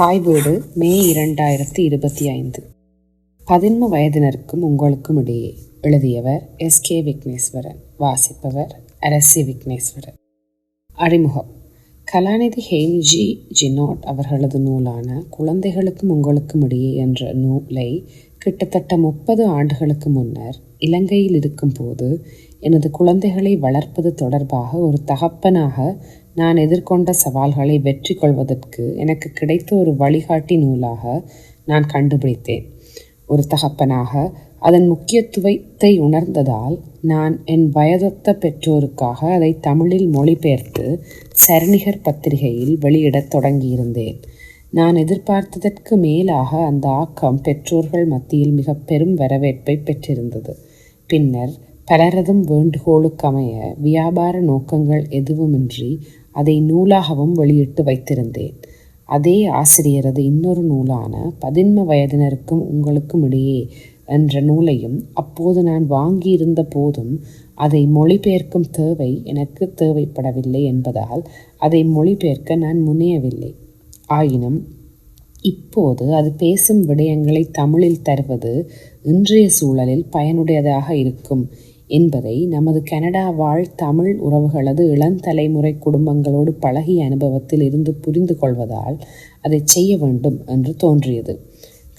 தாய் வீடு மே இரண்டாயிரத்தி இருபத்தி ஐந்து. பதின்ம வயதினருக்கும் உங்களுக்கும் இடையே எழுதியவர் எஸ். கே. விக்னேஸ்வரன் வாசிப்பவர் அரசி விக்னேஸ்வரன். அறிமுகம். கலாநிதி ஹெய்ம்ஜி ஜினோட் அவர்களது நூலான குழந்தைகளுக்கும் உங்களுக்கும் இடையே என்ற நூலை கிட்டத்தட்ட முப்பது ஆண்டுகளுக்கு முன்னர் இலங்கையில் இருக்கும்போது எனது குழந்தைகளை வளர்ப்பது தொடர்பாக ஒரு தகப்பனாக நான் எதிர்கொண்ட சவால்களை வெற்றி கொள்வதற்கு எனக்கு கிடைத்த ஒரு வழிகாட்டி நூலாக நான் கண்டுபிடித்தேன். ஒரு தகப்பனாக அதன் முக்கியத்துவத்தை உணர்ந்ததால் நான் என் வயதொத்த பெற்றோருக்காக அதை தமிழில் மொழிபெயர்த்து சரணிகர் பத்திரிகையில் வெளியிடத் தொடங்கியிருந்தேன். நான் எதிர்பார்த்ததற்கு மேலாக அந்த ஆக்கம் பெற்றோர்கள் மத்தியில் மிக பெரும் வரவேற்பை பெற்றிருந்தது. பின்னர் பலரதும் வேண்டுகோளுக்கமைய வியாபார நோக்கங்கள் எதுவுமின்றி அதை நூலாகவும் வெளியிட்டு வைத்திருந்தேன். அதே ஆசிரியரது இன்னொரு நூலான பதின்ம வயதினருக்கும் உங்களுக்கும் இடையே என்ற நூலையும் அப்போது நான் வாங்கியிருந்த போதும் அதை மொழிபெயர்க்கும் தேவை எனக்கு தேவைப்படவில்லை என்பதால் அதை மொழிபெயர்க்க நான் முனையவில்லை. ஆயினும் இப்போது அது பேசும் விடயங்களை தமிழில் தருவது இன்றைய சூழலில் பயனுடையதாக இருக்கும். என்பதை நமது கனடா வாழ் தமிழ் உறவுகளது இளந்தலைமுறை குடும்பங்களோடு பழகிய அனுபவத்தில் இருந்து புரிந்து கொள்வதால் அதை செய்ய வேண்டும் என்று தோன்றியது.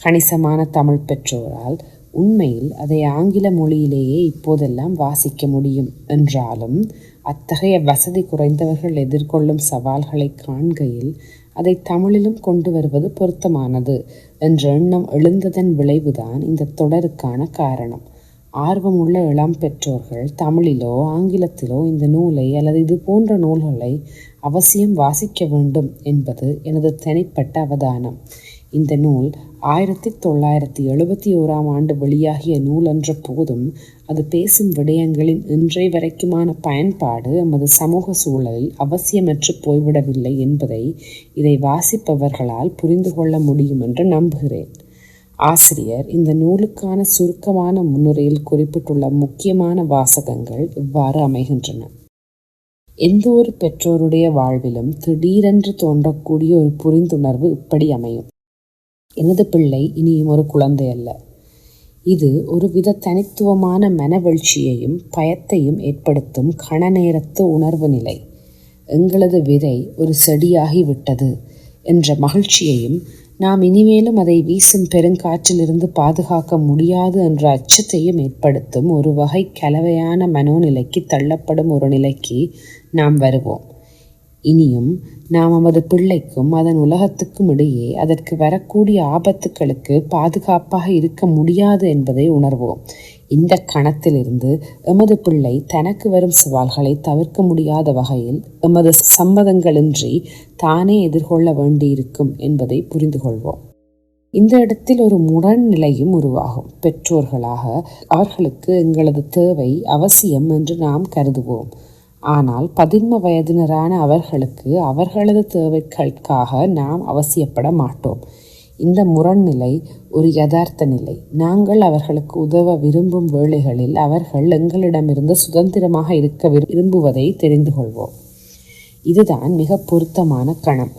கணிசமான தமிழ் பெற்றோரால் உண்மையில் அதை ஆங்கில மொழியிலேயே இப்போதெல்லாம் வாசிக்க முடியும் என்றாலும் அத்தகைய வசதி குறைந்தவர்கள் எதிர்கொள்ளும் சவால்களை காண்கையில் அதை தமிழிலும் கொண்டு வருவது பொருத்தமானது என்ற எண்ணம் எழுந்ததன் விளைவுதான் இந்த தொடருக்கான காரணம். ஆர்வமுள்ள இளம் பெற்றோர்கள் தமிழிலோ ஆங்கிலத்திலோ இந்த நூலை அல்லது இது போன்ற நூல்களை அவசியம் வாசிக்க வேண்டும் என்பது எனது தனிப்பட்ட அவதானம். இந்த நூல் ஆயிரத்தி தொள்ளாயிரத்தி எழுபத்தி ஓராம் ஆண்டு வெளியாகிய நூல் என்ற போதும் அது பேசும் விடயங்களின் இன்றை வரைக்குமான பயன்பாடு எமது சமூக சூழலில் அவசியமற்று போய்விடவில்லை என்பதை இதை வாசிப்பவர்களால் புரிந்து கொள்ள முடியும் என்று நம்புகிறேன். ஆசிரியர் இந்த நூலுக்கான சுருக்கமான முன்னுரையில் குறிப்பிட்டுள்ள முக்கியமான வாசகங்கள் இவ்வாறு அமைகின்றன. எந்த ஒரு பெற்றோருடைய வாழ்விலும் திடீரென்று தோன்றக்கூடிய ஒரு புரிந்துணர்வு இப்படி அமையும். எனது பிள்ளை இனியும் ஒரு குழந்தை அல்ல. இது ஒரு வித தனித்துவமான மனவெழ்ச்சியையும் பயத்தையும் ஏற்படுத்தும் கணநேரத்து உணர்வு நிலை. எங்களது விதை ஒரு செடியாகி விட்டது என்ற மகிழ்ச்சியையும் நாம் இனிமேலும் அதை வீசும் பெருங்காற்றிலிருந்து பாதுகாக்க முடியாது என்ற அச்சத்தையும் ஏற்படுத்தும் ஒரு வகை கலவையான மனோநிலைக்கு தள்ளப்படும் ஒரு நிலைக்கு நாம் வருவோம். இனியும் நாம் நமது பிள்ளைக்கும் அதன் உலகத்துக்கும் இடையே அதற்கு வரக்கூடிய ஆபத்துக்களுக்கு பாதுகாப்பாக இருக்க முடியாது என்பதை உணர்வோம். இந்த கணத்திலிருந்து எமது பிள்ளை தனக்கு வரும் சவால்களை தவிர்க்க முடியாத வகையில் எமது சம்மதங்களின்றி தானே எதிர்கொள்ள வேண்டியிருக்கும் என்பதை புரிந்து கொள்வோம் இந்த இடத்தில் ஒரு முரண் நிலையும் உருவாகும். பெற்றோர்களாக அவர்களுக்கு எங்களது தேவை அவசியம் என்று நாம் கருதுவோம். ஆனால் பதின்ம வயதினரான அவர்களுக்கு அவர்களது தேவைகளுக்காக நாம் அவசியப்பட மாட்டோம். இந்த முரண்நிலை ஒரு யதார்த்த நிலை. நாங்கள் அவர்களுக்கு உதவ விரும்பும் வேளைகளில் அவர்கள் எங்களிடமிருந்து சுதந்திரமாக இருக்க விரும்புவதை தெரிந்து கொள்வோம். இதுதான் மிக பொருத்தமான கணம்.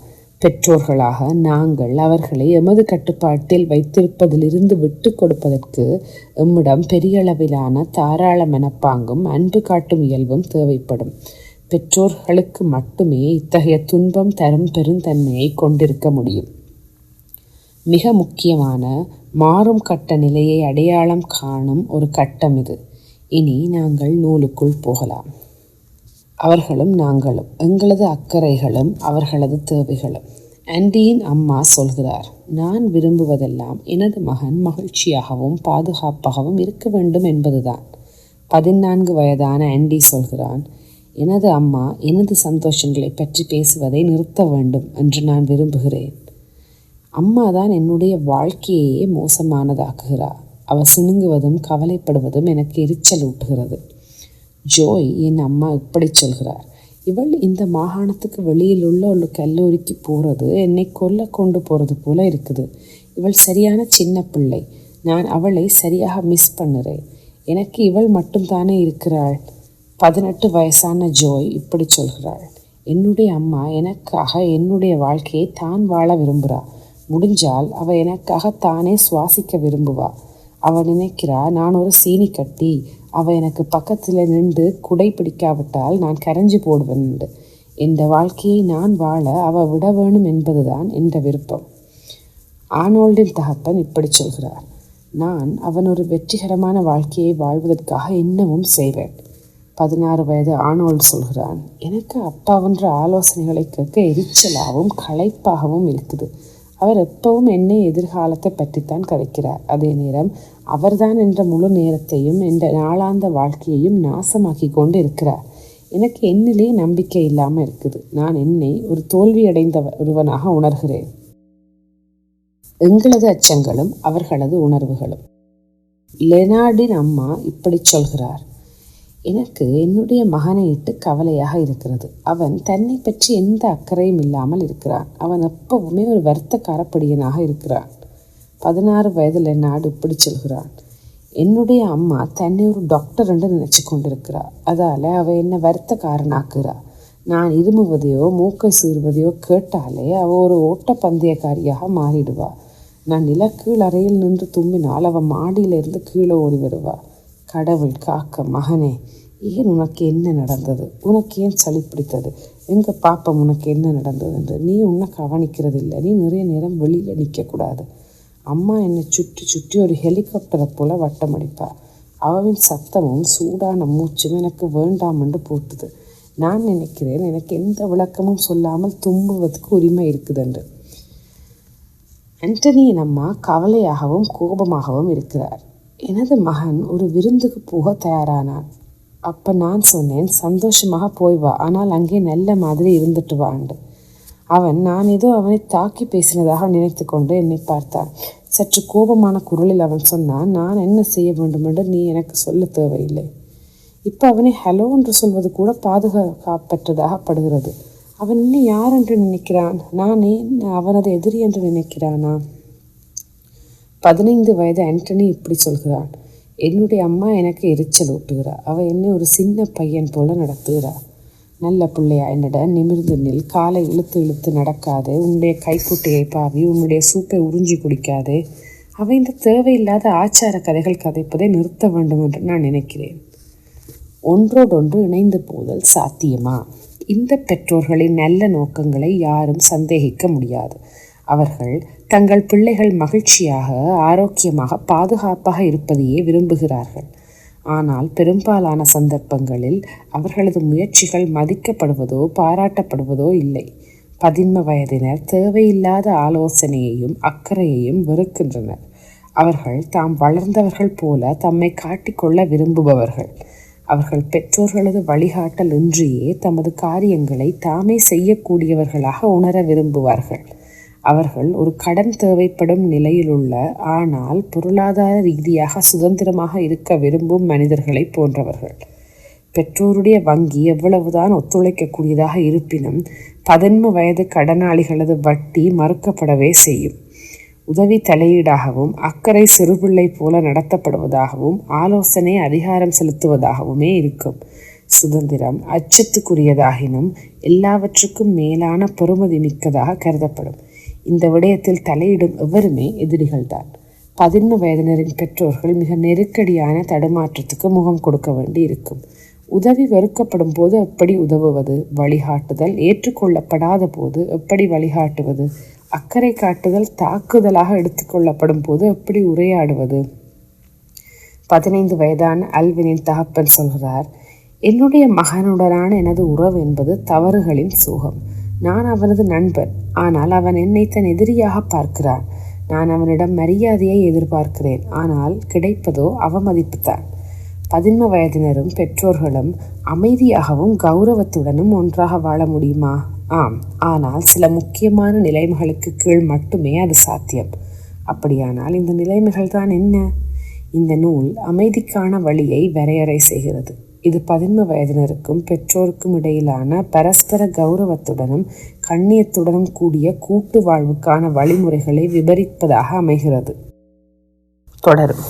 பெற்றோர்களாக நாங்கள் அவர்களை எமது கட்டுப்பாட்டில் வைத்திருப்பதிலிருந்து விட்டு கொடுப்பதற்கு எம்மிடம் பெரிய அளவிலான தாராள மனப்பாங்கும் அன்பு காட்டும் இயல்பும் தேவைப்படும். பெற்றோர்களுக்கு மட்டுமே இத்தகைய துன்பம் தரும் பெருந்தன்மையை கொண்டிருக்க முடியும். மிக முக்கியமான மாறும் கட்ட நிலையை அடையாளம் காணும் ஒரு கட்டம் இது. இனி நாங்கள் நூலுக்குள் போகலாம். அவர்களும் நாங்களும் எங்களது அக்கறைகளும் அவர்களது தேவைகளும். ஆண்டியின் அம்மா சொல்கிறார் நான் விரும்புவதெல்லாம் எனது மகன் மகிழ்ச்சியாகவும் பாதுகாப்பாகவும் இருக்க வேண்டும் என்பதுதான். பதினான்கு வயதான ஆண்டி சொல்கிறான் எனது அம்மா எனது சந்தோஷங்களை பற்றி பேசுவதை நிறுத்த வேண்டும் என்று நான் விரும்புகிறேன். அம்மா தான் என்னுடைய வாழ்க்கையையே மோசமானதாக்குகிறார். அவர் சிணுங்குவதும் கவலைப்படுவதும் எனக்கு எரிச்சல் ஊட்டுகிறது ஜோய் என் அம்மா இப்படி சொல்கிறார் இவள் இந்த மாகாணத்துக்கு வெளியில் உள்ள ஒரு கல்லூரிக்கு போகிறது என்னை கொல்ல கொண்டு போகிறது போல இருக்குது. இவள் சரியான சின்ன பிள்ளை. நான் அவளை சரியாக மிஸ் பண்ணுறேன். எனக்கு இவள் மட்டும்தானே இருக்கிறாள். பதினெட்டு வயசான ஜோய் இப்படி சொல்கிறாள். என்னுடைய அம்மா எனக்காக என்னுடைய வாழ்க்கையை தான் வாழ விரும்புகிறாள் முடிஞ்சால் அவள் எனக்காக தானே சுவாசிக்க விரும்புவா. அவள் நினைக்கிறா நான் ஒரு சீனி கட்டி அவள் எனக்கு பக்கத்தில் நின்று குடை பிடிக்காவிட்டால் நான் கரைஞ்சி போடுவேன் இந்த வாழ்க்கையை நான் வாழ அவள் விட வேணும் என்பதுதான் என்ற விருப்பம். ஆனோல்டின் தகப்பன் இப்படி சொல்கிறார். நான் அவன் ஒரு வெற்றிகரமான வாழ்க்கையை வாழ்வதற்காக இன்னமும் செய்வேன். பதினாறு வயது ஆனோல்டு சொல்கிறான். எனக்கு அப்பாவென்ற ஆலோசனைகளை கேட்க எரிச்சலாகவும் களைப்பாகவும் இருக்குது. அவர் எப்பவும் என்னை எதிர்காலத்தை பற்றித்தான் கதைக்கிறார். அதே நேரம் அவர்தான் என்ற முழு நேரத்தையும் என்ற நாளாந்த வாழ்க்கையையும் நாசமாக்கி கொண்டு இருக்கிறார். எனக்கு என்னிலே நம்பிக்கை இல்லாமல் இருக்குது. நான் என்னை ஒரு தோல்வியடைந்த ஒருவனாக உணர்கிறேன். எங்களது அச்சங்களும் அவர்களது உணர்வுகளும். லெனார்டின் அம்மா இப்படி சொல்கிறார். எனக்கு என்னுடைய மகனை இட்டு கவலையாக இருக்கிறது. அவன் தன்னை பற்றி எந்த அக்கறையும் இல்லாமல் இருக்கிறான். அவன் எப்பவுமே ஒரு வருத்தக்காரப்படியனாக இருக்கிறான். பதினாறு வயதில் நாடு இப்படி சொல்கிறான். என்னுடைய அம்மா தன்னை ஒரு டாக்டர் என்று நினச்சி கொண்டிருக்கிறா அதால் அவள் என்னை வருத்தக்காரனாக்குறா. நான் இருமுவதையோ மூக்கை சீறுவதையோ கேட்டாலே அவள் ஒரு ஓட்டப்பந்தயக்காரியாக மாறிடுவா. நான் நிலக்கீழ் அறையில் நின்று தும்பினால் அவள் மாடியிலிருந்து கீழே ஓடி வருவாள் கடவுள் காக்க மகனே ஏன் உனக்கு என்ன நடந்தது? உனக்கு ஏன் சளி பிடித்தது? எங்கள் பாப்பம் உனக்கு என்ன நடந்தது என்று நீ உன்னை கவனிக்கிறது இல்லை நீ நிறைய நேரம் வெளியில் நிற்கக்கூடாது அம்மா என்னை சுற்றி சுற்றி ஒரு ஹெலிகாப்டரை போல அடிப்பாள் அவவின் சத்தமும் சூடான மூச்சும் எனக்கு வேண்டாம் என்று போட்டுது. நான் நினைக்கிறேன் எனக்கு எந்த விளக்கமும் சொல்லாமல் தும்புவதற்கு உரிமை இருக்குதென்று. ஆண்டனியின் அம்மா கவலையாகவும் கோபமாகவும் இருக்கிறார். எனது மகன் ஒரு விருந்துக்கு போக தயாரானான். அப்போ நான் சொன்னேன் சந்தோஷமாக போய் வா ஆனால் அங்கே நல்ல மாதிரி இருந்துட்டு வாண்டு அவன் நான் ஏதோ அவனை தாக்கி பேசினதாக நினைத்து கொண்டு என்னை பார்த்தான். சற்று கோபமான குரலில் அவன் சொன்னான் நான் என்ன செய்ய வேண்டும் என்று நீ எனக்கு சொல்ல தேவையில்லை. இப்போ அவனை ஹலோ என்று சொல்வது கூட பாதுகாப்பற்றதாக படுகிறது. அவன் இன்னும் யார் என்று நினைக்கிறான்? நானே அவனது எதிரி என்று நினைக்கிறானா? பதினைந்து வயது ஆண்டனி இப்படி சொல்கிறான் என்னுடைய அம்மா எனக்கு எரிச்சல் ஊட்டுகிறா. அவள் என்னை ஒரு சின்ன பையன் போல நடத்துகிறா. நல்ல பிள்ளையா என்னட நிமிர்ந்து நில். காலை இழுத்து இழுத்து நடக்காது. உன்னுடைய கைக்குட்டையை பாவி. உன்னுடைய சூப்பை உறிஞ்சி குடிக்காது. அவை இந்த தேவையில்லாத ஆச்சார கதைகள் கதைப்பதை நிறுத்த வேண்டும் என்று நான் நினைக்கிறேன். ஒன்றோடொன்று இணைந்து போதல் சாத்தியமா? இந்த பெற்றோர்களின் நல்ல நோக்கங்களை யாரும் சந்தேகிக்க முடியாது. அவர்கள் தங்கள் பிள்ளைகள் மகிழ்ச்சியாக ஆரோக்கியமாக பாதுகாப்பாக இருப்பதையே விரும்புகிறார்கள். ஆனால் பெரும்பாலான சந்தர்ப்பங்களில் அவர்களது முயற்சிகள் மதிக்கப்படுவதோ பாராட்டப்படுவதோ இல்லை. பதின்ம வயதினர் தேவையில்லாத ஆலோசனையையும் அக்கறையையும் வெறுக்கின்றனர். அவர்கள் தாம் வளர்ந்தவர்கள் போல தம்மை காட்டிக்கொள்ள விரும்புபவர்கள். அவர்கள் பெற்றோர்களது வழிகாட்டல் இன்றியே தமது காரியங்களை தாமே செய்யக்கூடியவர்களாக உணர விரும்புவார்கள். அவர்கள் ஒரு கடன் தேவைப்படும் நிலையிலுள்ள ஆனால் பொருளாதார ரீதியாக சுதந்திரமாக இருக்க விரும்பும் மனிதர்களை போன்றவர்கள். பெற்றோருடைய வங்கி எவ்வளவுதான் ஒத்துழைக்கக்கூடியதாக இருப்பினும் பதின்ம வயது கடனாளிகளது வட்டி மறுக்கப்படவே செய்யும். உதவி தலையீடாகவும் அக்கறை சிறுபிள்ளை போல நடத்தப்படுவதாகவும் ஆலோசனை அதிகாரம் செலுத்துவதாகவுமே இருக்கும். சுதந்திரம் அச்சத்துக்குரியதாகினும் எல்லாவற்றுக்கும் மேலான பெறுமதி மிக்கதாக கருதப்படும். இந்த விடயத்தில் தலையிடும் எவருமே எதிரிகள்தான். பதின்ம வயதினரின் பெற்றோர்கள் மிக நெருக்கடியான தடுமாற்றத்துக்கு முகம் கொடுக்க வேண்டி இருக்கும் உதவி வெறுக்கப்படும் போது எப்படி உதவுவது? வழிகாட்டுதல் ஏற்றுக்கொள்ளப்படாத போது எப்படி வழிகாட்டுவது? அக்கறை காட்டுதல் தாக்குதலாக எடுத்துக்கொள்ளப்படும் போது எப்படி உரையாடுவது? பதினைந்து வயதான அல்வினின் தகப்பன் சொல்கிறார் என்னுடைய மகனுடனான எனது உறவு என்பது தவறுகளின் சோகம். நான் அவனது நண்பன். ஆனால் அவன் என்னை தன் எதிரியாக பார்க்கிறான். நான் அவனிடம் மரியாதையை எதிர்பார்க்கிறேன். ஆனால் கிடைப்பதோ அவமதிப்புத்தான் பதின்ம வயதினரும் பெற்றோர்களும் அமைதியாகவும் கௌரவத்துடனும் ஒன்றாக வாழ முடியுமா? ஆம். ஆனால் சில முக்கியமான நிலைமைகளுக்கு கீழ் மட்டுமே அது சாத்தியம். அப்படியானால் இந்த நிலைமைகள் தான் என்ன? இந்த நூல் அமைதிக்கான வழியை வரையறை செய்கிறது. இது பதின்ம வயதினருக்கும் பெற்றோருக்கும் இடையிலான பரஸ்பர கௌரவத்துடனும் கண்ணியத்துடனும் கூடிய கூட்டு வாழ்வுக்கான வழிமுறைகளை விபரிப்பதாக அமைகிறது. தொடரும்.